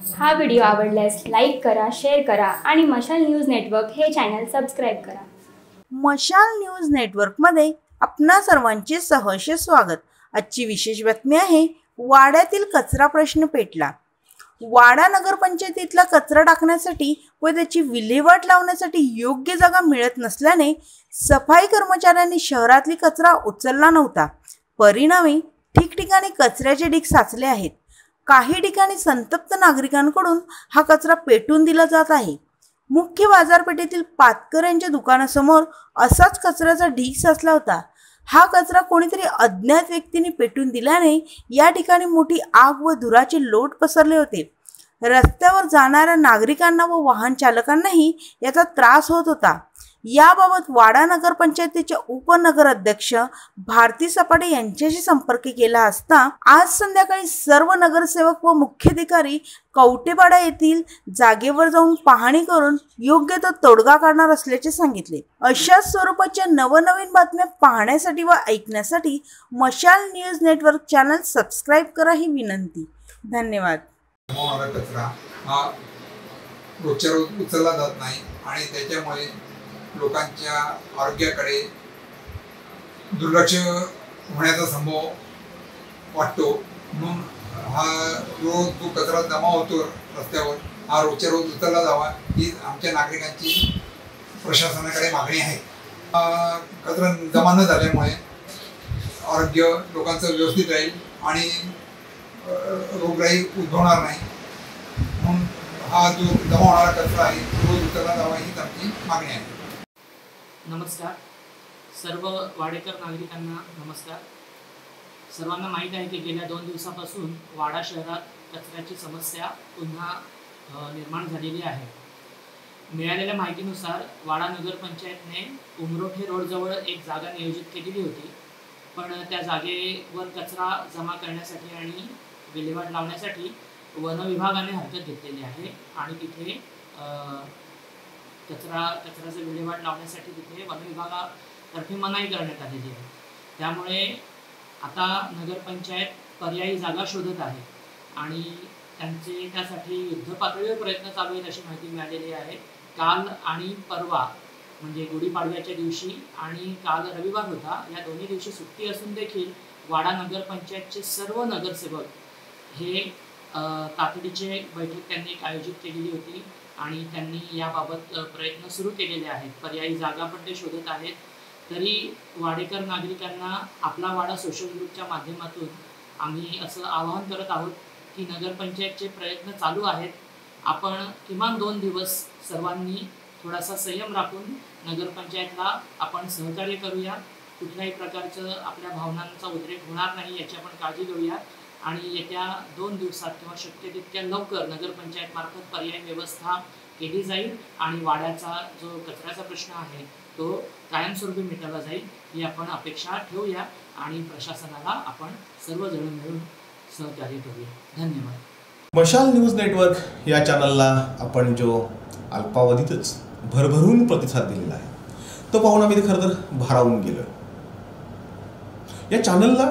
हा व्हिडिओ आवडल्यास लाईक करा शेअर करा आणि मशाल न्यूज नेटवर्क हे चॅनल सबस्क्राईब करा. मशाल न्यूज नेटवर्कमध्ये आपणा सर्वांचे सहर्ष स्वागत. आजची विशेष बातमी आहे वाड्यातील कचरा प्रश्न पेटला. वाडा नगरपंचायतीतला कचरा टाकण्यासाठी व त्याची विल्हेवाट लावण्यासाठी योग्य जागा मिळत नसल्याने सफाई कर्मचाऱ्यांनी शहरातली कचरा उचलला नव्हता. परिणामी ठिकठिकाणी कचऱ्याचे ढीग साचले आहेत. काही ठिकाणी संतप्त नागरिकांकडून हा कचरा पेटून दिला जात आहे. मुख्य बाजारपेठेतील पातकऱ्यांच्या दुकानासमोर असाच कचऱ्याचा ढीग साचला होता. हा कचरा कोणीतरी अज्ञात व्यक्तीने पेटून दिल्याने या ठिकाणी मोठी आग व धुराचे लोट पसरले होते. रस्त्यावर जाणाऱ्या नागरिकांना व वाहन चालकांनाही याचा त्रास होत होता. याबाबत वाडा नगरपंचायतीचे उपनगर अध्यक्ष भारती सपाटे यांच्याशी संपर्क केला असता आज संध्याकाळी सर्व नगरसेवक व मुख्याधिकारी कवटेपाडा येथील जागेवर जाऊन पाहणी करून योग्य तो तोडगा काढणार असल्याचे सांगितले. अशा स्वरूपाच्या नवनवीन बातम्या पाहण्यासाठी व ऐकण्यासाठी मशाल न्यूज नेटवर्क चॅनल सबस्क्राईब करा ही विनंती. धन्यवाद. हा रोजच्या रोज उचलला जात नाही आणि त्याच्यामुळे लोकांच्या आरोग्याकडे दुर्लक्ष होण्याचा संभव वाटतो. म्हणून हा रोज जो कचरा जमा होतो रस्त्यावर हा रोजच्या रोज उचलला जावा ही आमच्या नागरिकांची प्रशासनाकडे मागणी आहे. कचरा जमा न झाल्यामुळे आरोग्य लोकांचं व्यवस्थित राहील आणि रोगराई उद्भवणार नाही. म्हणून हा जो जमा होणारा कचरा आहे तो रोज उचलला जावा हीच आमची मागणी आहे. नमस्कार. सर्व वाडेकर नागरिकांना नमस्कार. सर्वांना माहीत आहे की गेल्या दोन दिवसापासून वाडा शहरात कचऱ्याची समस्या पुन्हा निर्माण झालेली आहे. मिळालेल्या माहितीनुसार वाडा नगरपंचायतने उमरोठे रोडजवळ एक जागा नियोजित केलेली होती. पण त्या जागेवर कचरा जमा करण्यासाठी आणि विल्हेवाट लावण्यासाठी वनविभागाने हरकत घेतलेली आहे आणि तिथे कचरा कचऱ्याचं विल्हेवाट लावण्यासाठी तिथे वनविभागातर्फे मनाई करण्यात आलेली आहे. त्यामुळे आता नगरपंचायत पर्यायी जागा शोधत आहे आणि त्यांचे त्यासाठी युद्धपातळीवर प्रयत्न चालू आहेत अशी माहिती मिळालेली आहे. काल आणि परवा म्हणजे गुढीपाडव्याच्या दिवशी आणि काल रविवार होता या दोन्ही दिवशी सुट्टी असून देखील वाडा नगरपंचायतचे सर्व नगरसेवक हे तातडीचे बैठक त्यांनी आयोजित केलेली होती. आणि त्यांनी याबाबत प्रयत्न सुरू केलेले आहेत. पर्यायी जागा पण ते शोधत आहेत. तरी वाडेकर नागरिकांना आपला वाडा सोशल ग्रुपच्या माध्यमातून आम्ही असं आवाहन करत आहोत की नगरपंचायतचे प्रयत्न चालू आहेत. आपण किमान दोन दिवस सर्वांनी थोडासा संयम राखून नगरपंचायतला आपण सहकार्य करूया. कुठल्याही प्रकारचं आपल्या भावनांचा उद्रेक होणार नाही याची आपण काळजी घेऊया. आणि येत्या दोन दिवसात किंवा शक्य तितक्या लवकर नगरपंचायत मार्फत पर्यायी व्यवस्था केली जाईल आणि वाड्याचा जो कचऱ्याचा प्रश्न आहे तो कायमस्वरूपी मिटवला जाईल ही आपण अपेक्षा ठेवूया आणि प्रशासनाला आपण सर्वजण मिळून सहकार्य करूया. धन्यवाद. मशाल न्यूज नेटवर्क या चॅनलला आपण जो अल्पावधीतच भरभरून प्रतिसाद दिलेला आहे तो पाहून आम्ही ते खरं तर भारावून गेलो. या चॅनलला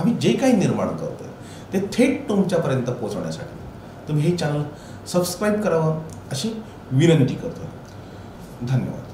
आम्ही जे काही निर्माण करतो ते थेट तुमच्यापर्यंत पोहोचवण्यासाठी. तुम्ही हे चॅनल सबस्क्राईब करावं अशी विनंती करतो धन्यवाद.